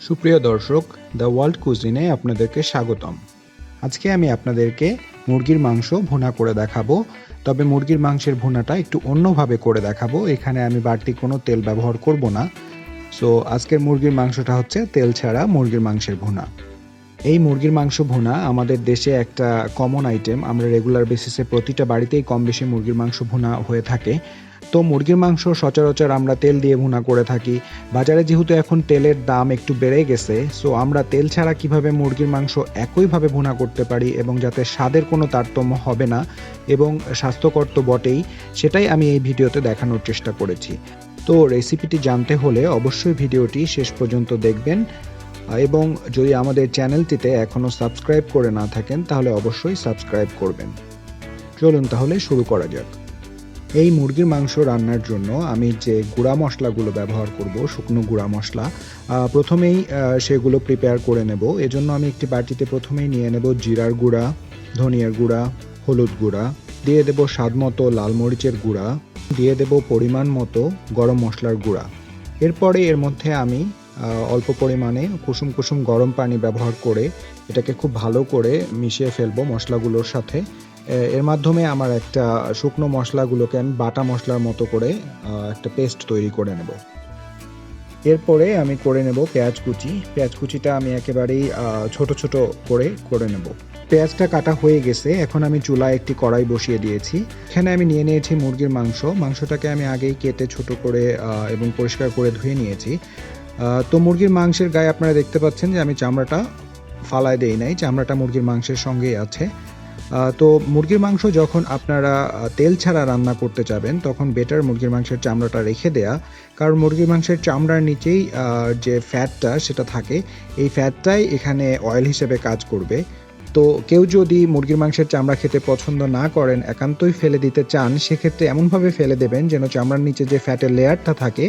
সুপ্রিয় দর্শক the world কুজিনে আপনাদেরকে স্বাগতম। আজকে আমি আপনাদেরকে মুরগির মাংস ভুনা করে দেখাবো। তবে মুরগির মাংসের ভুনাটা একটু অন্যভাবে করে দেখাবো। এখানে আমি বাড়তি কোনো তেল ব্যবহার করব না। সো আজকের মুরগির মাংসটা হচ্ছে তেল ছাড়া মুরগির মাংসের ভুনা। এই মুরগির মাংস ভুনা আমাদের দেশে একটা কমন আইটেম আমরা রেগুলার বেসিসে প্রতিটা বাড়িতেই কম বেশি মুরগির মাংস ভুনা হয়ে থাকে। তো মুরগির মাংস সচরাচর আমরা তেল দিয়ে ভুনা করে থাকি। বাজারে যেহেতু এখন তেলের দাম একটু বেড়ে গেছে সো আমরা তেল ছাড়া কীভাবে মুরগির মাংস একইভাবে ভুনা করতে পারি এবং যাতে স্বাদের কোনো তারতম্য হবে না এবং স্বাস্থ্যকর তো বটেই, সেটাই আমি এই ভিডিওতে দেখানোর চেষ্টা করেছি। তো রেসিপিটি জানতে হলে অবশ্যই ভিডিওটি শেষ পর্যন্ত দেখবেন। এবং যদি আমাদের চ্যানেলটিতে এখনও সাবস্ক্রাইব করে না থাকেন, তাহলে অবশ্যই সাবস্ক্রাইব করবেন। চলুন তাহলে শুরু করা যাক। এই মুরগির মাংস রান্নার জন্য আমি যে গুঁড়া মশলাগুলো ব্যবহার করব, শুকনো গুঁড়া মশলা প্রথমেই সেগুলো প্রিপেয়ার করে নেব। এজন্য আমি একটি বাটিতে প্রথমেই নিয়ে নেব জিরার গুঁড়া, ধনিয়ার গুঁড়া, হলুদ গুঁড়া, দিয়ে দেব স্বাদ মতো লাল মরিচের গুঁড়া, দিয়ে দেব পরিমাণ মতো গরম মশলার গুঁড়া। এরপরে এর মধ্যে আমি অল্প পরিমাণে কুসুম কুসুম গরম পানি ব্যবহার করে এটাকে খুব ভালো করে মিশিয়ে ফেলব মশলাগুলোর সাথে। এর মাধ্যমে আমার একটা শুকনো মশলাগুলোকে আমি বাটা মশলার মতো করে একটা পেস্ট তৈরি করে নেব। এরপরে আমি করে নেব পেঁয়াজ কুচি। পেঁয়াজ কুচিটা আমি একেবারেই ছোট ছোট করে করে নেব। পেঁয়াজটা কাটা হয়ে গেছে। এখন আমি চুলায় একটি কড়াই বসিয়ে দিয়েছি। এখানে আমি নিয়ে নিয়েছি মুরগির মাংস। মাংসটাকে আমি আগেই কেটে ছোট করে এবং পরিষ্কার করে ধুয়ে নিয়েছি। তো মুরগির মাংসের গায়ে আপনারা দেখতে পাচ্ছেন যে আমি চামড়াটা ফালায় দেই নাই। চামড়াটা মুরগির মাংসের সঙ্গেই আছে। তো মুরগির মাংস যখন আপনারা তেল ছাড়া রান্না করতে যাবেন, তখন বেটার মুরগির মাংসের চামড়াটা রেখে দেয়া। কারণ মুরগির মাংসের চামড়ার নিচেই যে ফ্যাটটা সেটা থাকে, এই ফ্যাটটাই এখানে অয়েল হিসেবে কাজ করবে। তো কেউ যদি মুরগির মাংসের চামড়া খেতে পছন্দ না করেন, একান্তই ফেলে দিতে চান, সেক্ষেত্রে এমনভাবে ফেলে দেবেন যেন চামড়ার নিচে যে ফ্যাটের লেয়ারটা থাকে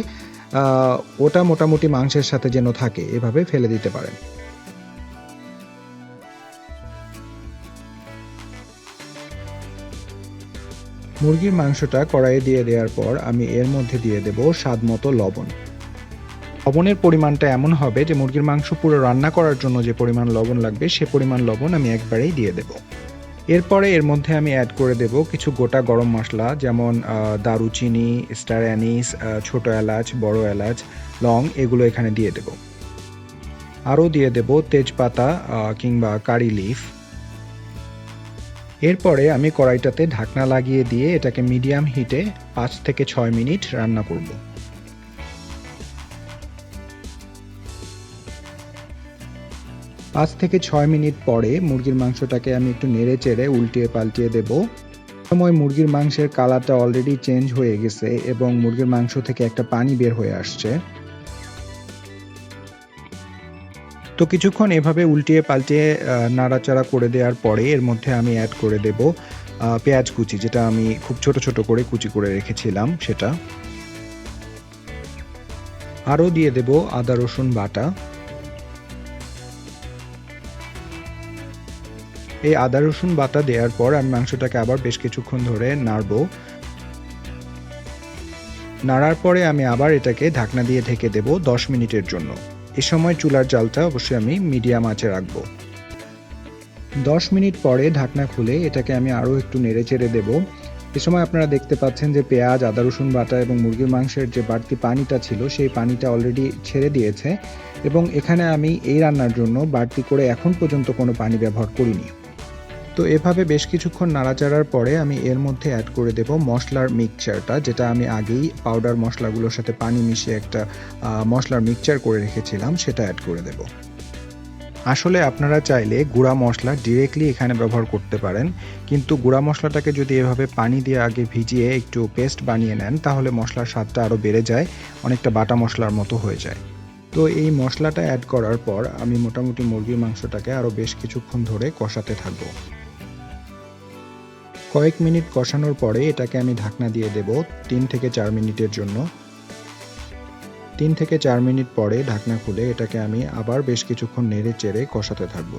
ওটা মোটামুটি মাংসের সাথে যেন থাকে, এভাবে ফেলে দিতে পারেন। মুরগির মাংসটা কড়াইয়ে দিয়ে দেওয়ার পর আমি এর মধ্যে দিয়ে দেব স্বাদ মতো লবণ। লবণের পরিমাণটা এমন হবে যে মুরগির মাংস পুরো রান্না করার জন্য যে পরিমাণ লবণ লাগবে, সে পরিমাণ লবণ আমি একবারেই দিয়ে দেব। এরপরে এর মধ্যে আমি অ্যাড করে দেব কিছু গোটা গরম মশলা, যেমন দারুচিনি স্টার অ্যানিস ছোট এলাচ, বড় এলাচ, লং, এগুলো এখানে দিয়ে দেব। আরও দিয়ে দেব তেজপাতা কিংবা কারি লিফ এরপরে আমি কড়াইটাতে ঢাকনা লাগিয়ে দিয়ে এটাকে মিডিয়াম হিটে পাঁচ থেকে ছয় মিনিট রান্না করব। পাঁচ থেকে ছয় মিনিট পরে মুরগির মাংসটাকে আমি একটু নেড়ে চেড়ে উল্টিয়ে পাল্টিয়ে দেব। সময় মুরগির মাংসের কালারটা অলরেডি চেঞ্জ হয়ে গেছে এবং মুরগির মাংস থেকে একটা পানি বের হয়ে আসছে। তো কিছুক্ষণ এভাবে উল্টিয়ে পাল্টিয়ে নাড়াচাড়া করে দেওয়ার পরে এর মধ্যে আমি অ্যাড করে দেব পেঁয়াজ কুচি, যেটা আমি খুব ছোট ছোট করে কুচি করে রেখেছিলাম সেটা। আরও দিয়ে দেব আদা, রসুন বাটা। এই আদা, রসুন বাটা দেওয়ার পর আমি মাংসটাকে আবার বেশ কিছুক্ষণ ধরে নাড়বো। নাড়ার পরে আমি আবার এটাকে ঢাকনা দিয়ে ঢেকে দেব দশ মিনিটের জন্য। এ সময় চুলার জালটা অবশ্যই আমি মিডিয়াম আঁচে রাখব। দশ মিনিট পরে ঢাকনা খুলে এটাকে আমি আরও একটু নেড়ে চেড়ে দেবো। এ সময় আপনারা দেখতে পাচ্ছেন যে পেঁয়াজ, আদা, রসুন বাটা এবং মুরগির মাংসের যে বাড়তি পানিটা ছিল, সেই পানিটা অলরেডি ছেড়ে দিয়েছে এবং এখানে আমি এই রান্নার জন্য বাড়তি করে এখন পর্যন্ত কোনো পানি ব্যবহার করিনি। তো এভাবে বেশ কিছুক্ষণ নাড়াচাড়ার পরে আমি এর মধ্যে অ্যাড করে দেব মশলার মিক্সচারটা যেটা আমি আগেই পাউডার মশলাগুলোর সাথে পানি মিশিয়ে একটা মশলার মিক্সচার করে রেখেছিলাম, সেটা অ্যাড করে দেব। আসলে আপনারা চাইলে গুঁড়া মশলা ডিরেক্টলি এখানে ব্যবহার করতে পারেন, কিন্তু গুঁড়া মশলাটাকে যদি এভাবে পানি দিয়ে আগে ভিজিয়ে একটু পেস্ট বানিয়ে নেন, তাহলে মশলার স্বাদটা আরও বেড়ে যায়, অনেকটা বাটা মশলার মতো হয়ে যায়। তো এই মশলাটা অ্যাড করার পর আমি মোটামুটি মুরগির মাংসটাকে আরও বেশ কিছুক্ষণ ধরে কষাতে থাকব। কয়েক মিনিট কষানোর পরে এটাকে আমি ঢাকনা দিয়ে দেব তিন থেকে চার মিনিটের জন্য। তিন থেকে চার মিনিট পরে ঢাকনা খুলে এটাকে আমি আবার বেশ কিছুক্ষণ নেড়ে চেড়ে কষাতে থাকব।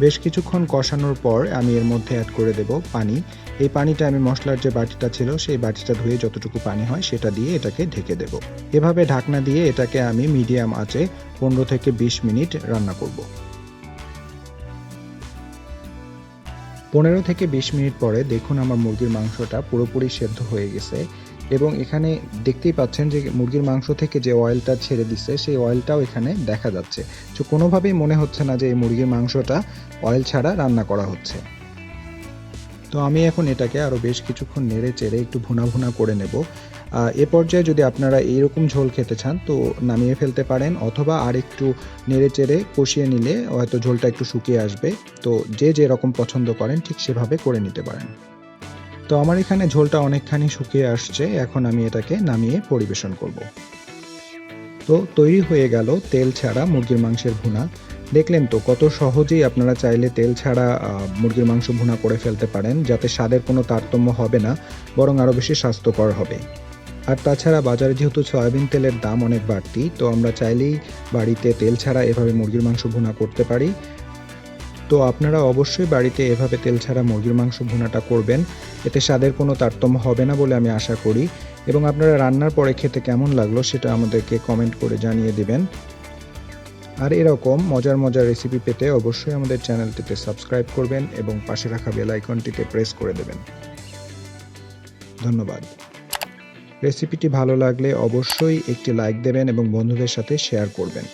বেশ কিছুক্ষণ কষানোর পর আমি এর মধ্যে অ্যাড করে দেব পানি। এই পানিটা আমি মশলার যে বাটিটা ছিল, সেই বাটিটা ধুয়ে যতটুকু পানি হয় সেটা দিয়ে এটাকে ঢেকে দেব। এভাবে ঢাকনা দিয়ে এটাকে আমি মিডিয়াম আঁচে পনেরো থেকে বিশ মিনিট রান্না করব। পনেরো থেকে বিশ মিনিট পরে দেখুন আমার মুরগির মাংসটা পুরোপুরি সেদ্ধ হয়ে গেছে এবং এখানে দেখতেই পাচ্ছেন যে মুরগির মাংস থেকে যে অয়েলটা ছেড়ে দিচ্ছে সেই অয়েলটাও এখানে দেখা যাচ্ছে। তো কোনোভাবেই মনে হচ্ছে না যে এই মুরগির মাংসটা অয়েল ছাড়া রান্না করা হচ্ছে। তো আমি এখন এটাকে আরও বেশ কিছুক্ষণ নেড়ে চেড়ে একটু ভুনা ভুনা করে নেব। এ পর্যায়ে যদি আপনারা এইরকম ঝোল খেতে চান, তো নামিয়ে ফেলতে পারেন অথবা আর একটু নেড়ে চেড়ে কষিয়ে নিলে হয়তো ঝোলটা একটু শুকিয়ে আসবে। তো যে যেরকম পছন্দ করেন, ঠিক সেভাবে করে নিতে পারেন। তো আমার এখানে ঝোলটা অনেকখানি শুকিয়ে আসছে, এখন আমি এটাকে নামিয়ে পরিবেশন করব। তো তৈরি হয়ে গেল তেল ছাড়া মুরগির মাংসের ভুনা। দেখলেন তো কত সহজেই আপনারা চাইলে তেল ছাড়া মুরগির মাংস ভুনা করে ফেলতে পারেন, যাতে স্বাদের কোনো তারতম্য হবে না, বরং আরও বেশি স্বাস্থ্যকর হবে। আর তাছাড়া বাজারে যেহেতু সয়াবিন তেলের দাম অনেক বাড়তি, তো আমরা চাইলেই বাড়িতে তেল ছাড়া এভাবে মুরগির মাংস ভুনা করতে পারি। তো আপনারা অবশ্যই বাড়িতে এভাবে তেল ছাড়া মুরগির মাংস ভুনাটা করবেন। এতে স্বাদের কোনো তারতম্য হবে না বলে আমি আশা করি। এবং আপনারা রান্নার পরে খেতে কেমন লাগল সেটা আমাদেরকে কমেন্ট করে জানিয়ে দেবেন। আর এরকম মজার মজার রেসিপি পেতে অবশ্যই আমাদের চ্যানেলটিতে সাবস্ক্রাইব করবেন এবং পাশে রাখা বেল আইকনটিতে প্রেস করে দেবেন। ধন্যবাদ। রেসিপিটি ভালো লাগলে অবশ্যই একটি লাইক দেবেন এবং বন্ধুদের সাথে শেয়ার করবেন।